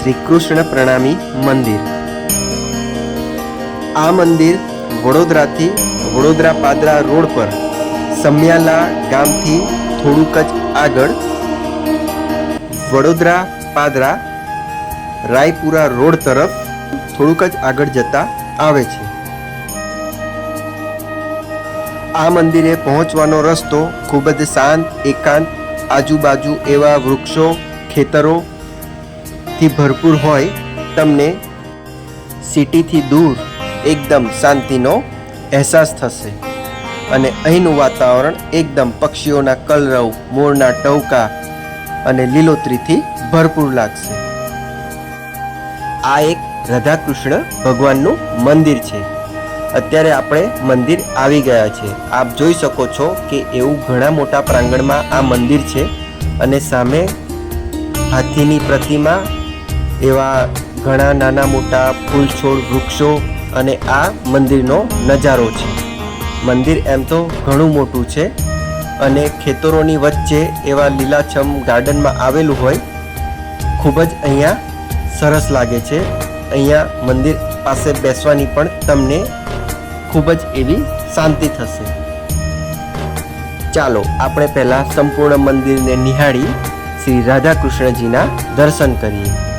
શ્રી કૃષ્ણ પ્રણામી મંદિર. આ મંદિર વડોદરાથી વડોદરા પાદરા રોડ પર સમ્યાલા ગામથી થોડુંક જ આગળ વડોદરા પાદરા રાયપુરા રોડ તરફ થોડુંક જ આગળ જતા આવે છે. આ મંદિરે પહોંચવાનો રસ્તો ખૂબ જ શાંત, એકાંત આજુબાજુ એવા વૃક્ષો, ખેતરો થી ભરપૂર હોય, તમને સિટીથી દૂર એકદમ શાંતિનો અહેસાસ થશે. અને અહીંનું વાતાવરણ એકદમ પક્ષીઓના કલરવ, મોરના ટવકા અને લીલોતરીથી ભરપૂર લાગશે. આ એક રાધાકૃષ્ણ ભગવાનનું મંદિર છે. અત્યારે આપણે મંદિર આવી ગયા છે. આપ જોઈ શકો છો કે એવું ઘણા મોટા પ્રાંગણમાં આ મંદિર છે અને સામે હાથીની પ્રતિમા એવા ઘણા નાના મોટા ફૂલ છોડ વૃક્ષો અને આ મંદિરનો નજારો છે. મંદિર એમ તો ઘણું મોટું છે અને ખેતરોની વચ્ચે એવા લીલાછમ ગાર્ડનમાં આવેલું હોય, ખૂબ જ અહીંયા સરસ લાગે છે. અહીંયા મંદિર પાસે બેસવાની પણ તમને ખૂબ જ એવી શાંતિ થશે. ચાલો, આપણે પહેલાં સંપૂર્ણ મંદિરને નિહાળી શ્રી રાધાકૃષ્ણજીના દર્શન કરીએ.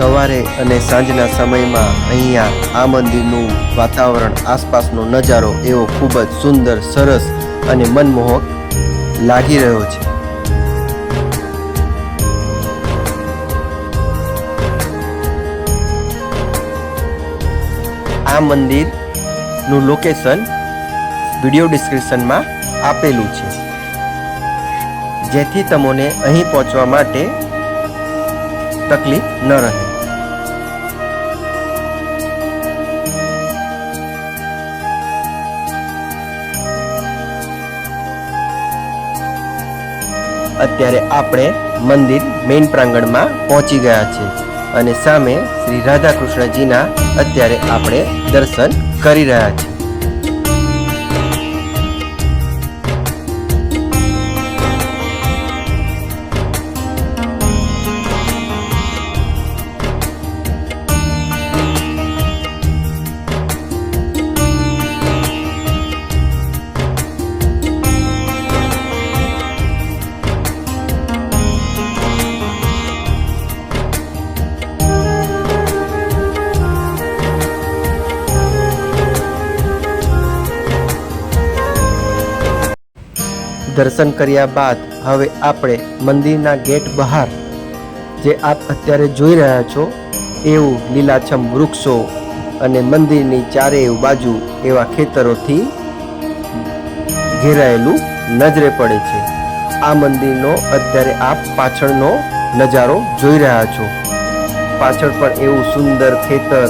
સવારે અને સાંજના સમયમાં અહીંયા આ મંદિરનું વાતાવરણ, આસપાસનો નજારો એવો ખૂબ જ સુંદર, સરસ અને મનમોહક લાગી રહ્યો છે. આ મંદિરનું લોકેશન વીડિયો ડિસ્ક્રિપ્શનમાં આપેલું છે. જેથી તમને અહીં પહોંચવા માટે તકલીફ ન રહે. અત્યારે આપણે મંદિર મેઇન પ્રાંગણમાં પહોંચી ગયા છે અને સામે શ્રી રાધાકૃષ્ણજીના અત્યારે આપણે દર્શન કરી રહ્યા છીએ. દર્શન કર્યા બાદ હવે આપણે મંદિરના ગેટ બહાર, જે આપ અત્યારે જોઈ રહ્યા છો, એવું લીલાછમ વૃક્ષો અને મંદિરની ચારેય બાજુ એવા ખેતરોથી ઘેરાયેલું નજરે પડે છે. આ મંદિરનો અત્યારે આપ પાછળનો નજારો જોઈ રહ્યા છો. પાછળ પણ એવું સુંદર ખેતર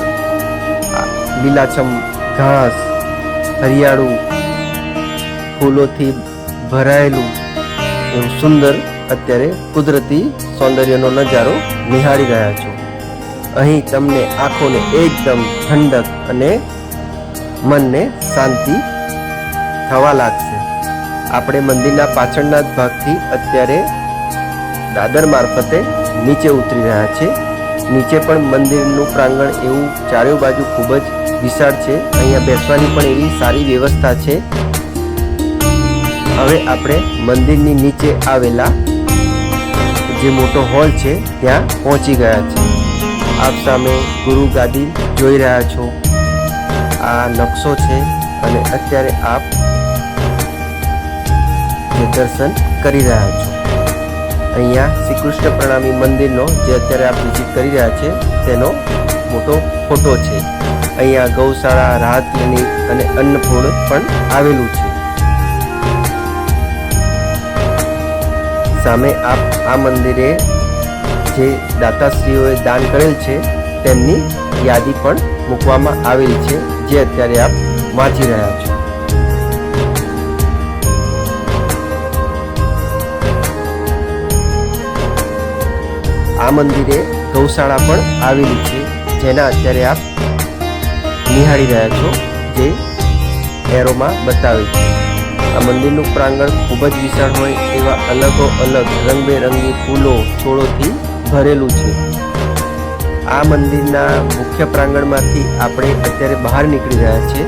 લીલાછમ ઘાસ, હરિયાળું ફૂલોથી ભરાયેલું. એવું સુંદર અત્યારે કુદરતી સૌંદર્યનો નજારો નિહાળી રહ્યા છો. અહીં તમને આંખોને એકદમ ઠંડક અને મનને શાંતિ થવા લાગશે. આપણે મંદિરના પાછળના જ ભાગથી અત્યારે દાદર મારફતે નીચે ઉતરી રહ્યા છે. નીચે પણ મંદિરનું પ્રાંગણ એવું ચારે બાજુ ખૂબ જ વિશાળ છે. અહીંયા બેસવાની પણ એવી સારી વ્યવસ્થા છે. હવે આપણે મંદિરની નીચે આવેલા જે મોટો હોલ છે, ત્યાં પહોંચી ગયા છે આપ સામે ગુરુ ગાદી જોઈ રહ્યા છો. આ નકશો છે અને અત્યારે આપ જે દર્શન કરી રહ્યા છો. અહીંયા શ્રી કૃષ્ણ પ્રણામી મંદિરનો જે અત્યારે આપ વિઝિટ કરી રહ્યા છે, તેનો મોટો ફોટો છે. અહીંયા ગૌશાળા રાહત ક્લિનિક અને અન્નપૂર્ણ પણ આવેલું છે. સામે આપ આ મંદિરે જે દાતાશ્રીઓએ દાન કરેલ છે, તેમની યાદી પણ મૂકવામાં આવેલી છે, જે અત્યારે આપ વાંચી રહ્યા છો. આ મંદિરે ગૌશાળા પણ આવેલી છે, જેના અત્યારે આપ નિહાળી રહ્યા છો, જે એરોમાં બતાવે છે. આ મંદિરનું પ્રાંગણ ખૂબ જ વિશાળ હોય એવા અલગો અલગ રંગબેરંગી ફૂલો છોડોથી ભરેલું છે. આ મંદિરના મુખ્ય પ્રાંગણમાંથી આપણે અત્યારે બહાર નીકળી રહ્યા છીએ.